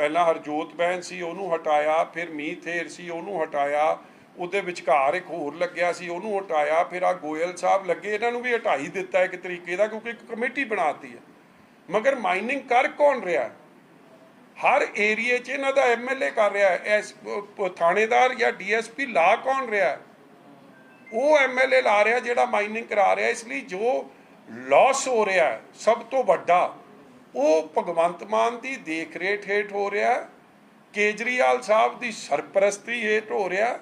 ਪਹਿਲਾਂ ਹਰਜੋਤ ਬਹਿਨ ਸੀ, ਉਹਨੂੰ ਹਟਾਇਆ, ਫਿਰ ਮੀਥੇਰ ਸੀ, ਉਹਨੂੰ ਹਟਾਇਆ, ਉਹਦੇ ਵਿਚਕਾਰ ਇੱਕ ਹੋਰ ਲੱਗਿਆ ਸੀ, ਉਹਨੂੰ ਹਟਾਇਆ, ਫਿਰ ਆ ਗੋਇਲ ਸਾਹਿਬ ਲੱਗੇ, ਇਹਨਾਂ ਨੂੰ ਵੀ ਹਟਾਈ ਦਿੱਤਾ ਇੱਕ ਤਰੀਕੇ ਦਾ, ਕਿਉਂਕਿ ਇੱਕ ਕਮੇਟੀ ਬਣਾਤੀ ਹੈ। ਮਗਰ ਮਾਈਨਿੰਗ ਕਰ ਕੌਣ ਰਿਹਾ? ਹਰ ਏਰੀਏ 'ਚ ਇਹਨਾਂ ਦਾ ਐਮਐਲਏ ਕਰ ਰਿਹਾ ਐਸ ਥਾਣੇਦਾਰ ਜਾਂ ਡੀਐਸਪੀ ਲਾ ਕੌਣ ਰਿਹਾ ਹੈ? ਉਹ ਐਮਐਲਏ ਲਾ ਰਿਹਾ ਜਿਹੜਾ ਮਾਈਨਿੰਗ ਕਰਾ ਰਿਹਾ ਇਸ ਲਈ ਜੋ ਲਾਸ ਹੋ ਰਿਹਾ ਸਭ ਤੋਂ ਵੱਡਾ ਉਹ ਭਗਵੰਤ ਮਾਨ ਦੀ ਦੇਖ ਰੇਖ ਹੇਠ ਹੋ ਰਿਹਾ ਕੇਜਰੀਵਾਲ ਸਾਹਿਬ ਦੀ ਸਰਪ੍ਰਸਤੀ ਹੇਠ ਹੋ ਰਿਹਾ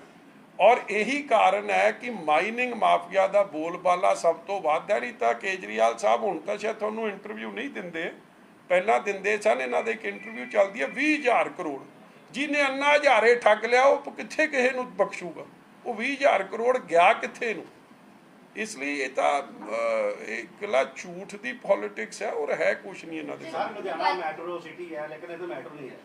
ਔਰ ਇਹੀ ਕਾਰਨ ਹੈ ਕਿ ਮਾਈਨਿੰਗ ਮਾਫੀਆ ਦਾ ਬੋਲਬਾਲਾ ਸਭ ਤੋਂ ਵੱਧ ਹੈ। ਨਹੀਂ ਤਾਂ ਕੇਜਰੀਵਾਲ ਸਾਹਿਬ ਹੁਣ ਤਾਂ ਸ਼ਾਇਦ ਤੁਹਾਨੂੰ ਇੰਟਰਵਿਊ ਨਹੀਂ ਦਿੰਦੇ। ਪਹਿਲਾਂ ਦਿੰਦੇ ਸਨ, ਇਹਨਾਂ ਦੇ ਇੱਕ ਇੰਟਰਵਿਊ ਚੱਲਦੀ ਹੈ 20000 ਕਰੋੜ। ਜਿਹਨੇ ਅੰਨਾ ਹਜ਼ਾਰੇ ਠੱਗ ਲਿਆ, ਉਹ ਕਿੱਥੇ ਕਿਸੇ ਨੂੰ ਬਖਸ਼ੂਗਾ? ਉਹ 20000 ਕਰੋੜ ਗਿਆ ਕਿੱਥੇ ਨੂੰ? ਇਸ ਲਈ ਇਹ ਤਾਂ ਇਕੱਲਾ ਝੂਠ ਦੀ ਪੋਲਿਟਿਕਸ ਹੈ ਔਰ ਹੈ ਕੁਛ ਨਹੀਂ ਇਹਨਾਂ ਦੇ ਸਰ ਲੁਧਿਆਣਾ ਮੈਟਰੋ ਸਿਟੀ ਹੈ ਲੇਕਿਨ ਇਹ ਤਾਂ ਮੈਟਰੋ ਨਹੀਂ ਹੈ।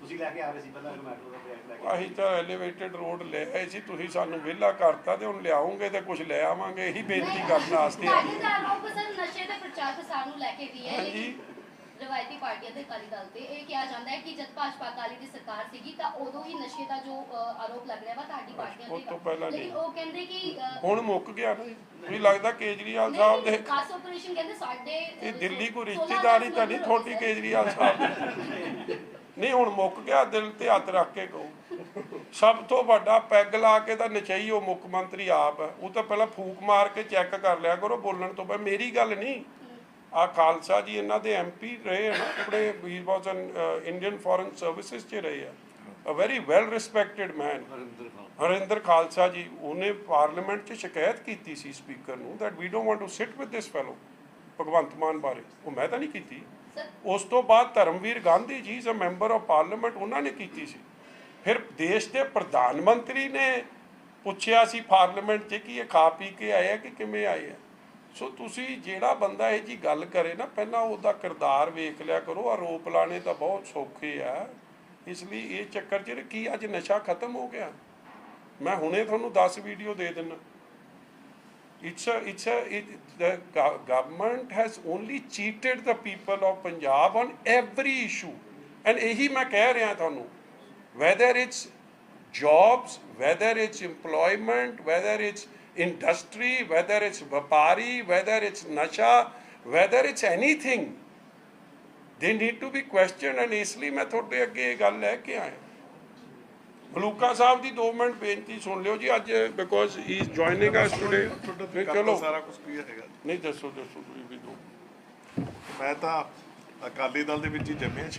ਤੁਸੀਂ ਲੈ ਕੇ ਆ ਰਹੇ ਸੀ ਪਹਿਲਾਂ ਮੈਟਰੋ ਦਾ ਪ੍ਰੋਜੈਕਟ ਲੈ ਕੇ। ਅਸੀਂ ਤਾਂ ਐਲੀਵੇਟਡ ਰੋਡ ਲੈ ਆਏ ਸੀ ਤੁਸੀਂ ਸਾਨੂੰ ਵਿਹਲਾ ਕਰਤਾ ਤੇ ਹੁਣ ਲਿਆਉਂਗੇ ਤੇ ਕੁਝ ਲੈ ਆਵਾਂਗੇ ਇਹੀ ਬੇਨਤੀ ਕਰਨ ਵਾਸਤੇ ਆਰੋਪ ਸਰ ਨਸ਼ੇ ਦੇ ਪ੍ਰਚਾਰ ਪ੍ਰਸਾਰ ਨੂੰ ਲੈ ਕੇ ਵੀ ਹੈ। ਹਾਂਜੀ। ਰਵਾਇਤੀ ਪਾਰਟੀਆਂ ਦੇ ਅਕਾਲੀ ਦਲ ਤੇ ਇਹ ਕਿਹਾ ਜਾਂਦਾ ਹੈ ਕਿ ਜਦ ਭਾਜਪਾ ਅਕਾਲੀ ਦੀ ਸਰਕਾਰ ਸੀਗੀ ਤਾਂ ਉਦੋਂ ਹੀ ਨਸ਼ੇ ਦਾ ਜੋ ਆਰੋਪ ਲੱਗ ਰਿਹਾ ਵਾ ਤੁਹਾਡੀ ਪਾਰਟੀਆਂ ਉਹ ਤੇ ਤੋਂ ਪਹਿਲਾਂ ਲੇਕਿਨ ਨਹੀਂ। ਉਹ ਕਹਿੰਦੇ ਕਿ ਹੁਣ ਮੁੱਕ ਗਿਆ ਨਾ ਮੈਨੂੰ ਲੱਗਦਾ ਕੇਜਰੀਵਾਲ ਸਾਹਿਬ ਦੇ ਖਾਸ ਆਪਰੇਸ਼ਨ ਕਹਿੰਦੇ ਸਾਡੇ ਇਹ ਦਿੱਲੀ ਸੋਲਾਂ ਰਿਸ਼ਤੇਦਾਰੀ ਤਾਂ ਨਹੀਂ ਲੋਕ ਕੇਜਰੀਵਾਲ ਸਾਹਿਬ ਦੀ। ਨਹੀਂ ਹੁਣ ਮੁੱਕ ਗਿਆ ਦਿਲ ਤੇ ਹੱਥ ਰੱਖ ਕੇ ਕਹੋ। ਸਭ ਤੋਂ ਵੱਡਾ ਪੈਗ ਲਾ ਕੇ ਤਾਂ ਨਚਈ ਉਹ ਮੁੱਖ ਮੰਤਰੀ ਆਪ ਹੈ। ਉਹ ਤਾਂ ਪਹਿਲਾਂ ਫੂਕ ਮਾਰ ਕੇ ਚੈੱਕ ਕਰ ਲਿਆ ਕਰੋ ਬੋਲਣ ਤੋਂ ਪਹਿਲਾਂ। ਮੇਰੀ ਗੱਲ ਨਹੀਂ। ਆ ਖਾਲਸਾ ਜੀ ਇਹਨਾਂ ਦੇ ਐਮਪੀ ਰਹੇ ਹਨ ਆਪਣੇ ਹੀ was an Indian foreign services 'ਚ ਰਹੇ ਆ। A very well respected man Harinder Khalsa. ਜੀ ਉਹਨੇ ਪਾਰਲੀਮੈਂਟ 'ਚ ਸ਼ਿਕਾਇਤ ਕੀਤੀ ਸੀ ਸਪੀਕਰ ਨੂੰ that we don't want to sit with this fellow Bhagwant Mann ਬਾਰੇ। ਉਹ ਮੈਂ ਤਾਂ ਨਹੀਂ ਕੀਤੀ। ਉਸ ਤੋਂ ਬਾਅਦ ਧਰਮਵੀਰ ਗਾਂਧੀ ਜੀ ਐ ਮੈਂਬਰ ਆਫ ਪਾਰਲੀਮੈਂਟ ਉਹਨਾਂ ਨੇ ਕੀਤੀ ਸੀ। ਫਿਰ ਦੇਸ਼ ਦੇ ਪ੍ਰਧਾਨ ਮੰਤਰੀ ਨੇ ਪੁੱਛਿਆ ਸੀ ਪਾਰਲੀਮੈਂਟ 'ਚ ਕਿ ਇਹ ਖਾ ਪੀ ਕੇ ਆਏ ਆ ਕਿ ਕਿਵੇਂ ਆਏ ਆ। ਸੋ ਤੁਸੀਂ ਜਿਹੜਾ ਬੰਦਾ ਇਹ ਜੀ ਗੱਲ ਕਰੇ ਨਾ ਪਹਿਲਾਂ ਉਹਦਾ ਕਿਰਦਾਰ ਵੇਖ ਲਿਆ ਕਰੋ ਆਰੋਪ ਲਾਣੇ ਤਾਂ ਬਹੁਤ ਸੌਖੇ ਆ ਇਸ ਲਈ ਇਹ ਚੱਕਰ 'ਚ ਕੀ ਅੱਜ ਨਸ਼ਾ ਖਤਮ ਹੋ ਗਿਆ ਮੈਂ ਹੁਣੇ ਤੁਹਾਨੂੰ 10 ਵੀਡੀਓ ਦੇ ਦਿੰਨਾ it's a it's a it, the go- government has only cheated the people of punjab on every issue and ਇਹੀ ਮੈਂ ਕਹਿ ਰਿਹਾ ਤੁਹਾਨੂੰ whether it's jobs whether it's employment whether it's industry, whether it's vapari, whether it's nasha, whether it's anything, they need to be questioned and ਇਸ ਲਈ ਮੈਂ ਤੁਹਾਡੇ ਅੱਗੇ ਇਹ ਗੱਲ ਲੈ ਕੇ ਆਇਆ ਮਲੂਕਾ ਸਾਹਿਬ ਦੀ 2 ਮਿੰਟ ਬੇਨਤੀ ਸੁਣ ਲਿਓ ਜੀ ਅੱਜ because he is joining us today ਚਲੋ ਸਾਰਾ ਕੁਝ ਕਲੀਅਰ ਹੈਗਾ ਨਹੀਂ ਦੱਸੋ ਦੱਸੋ ਤੁਸੀਂ ਵੀ ਦੋ ਮੈਂ ਤਾਂ ਅਕਾਲੀ ਦਲ ਦੇ ਵਿੱਚ ਹੀ ਜੰਮਿਆ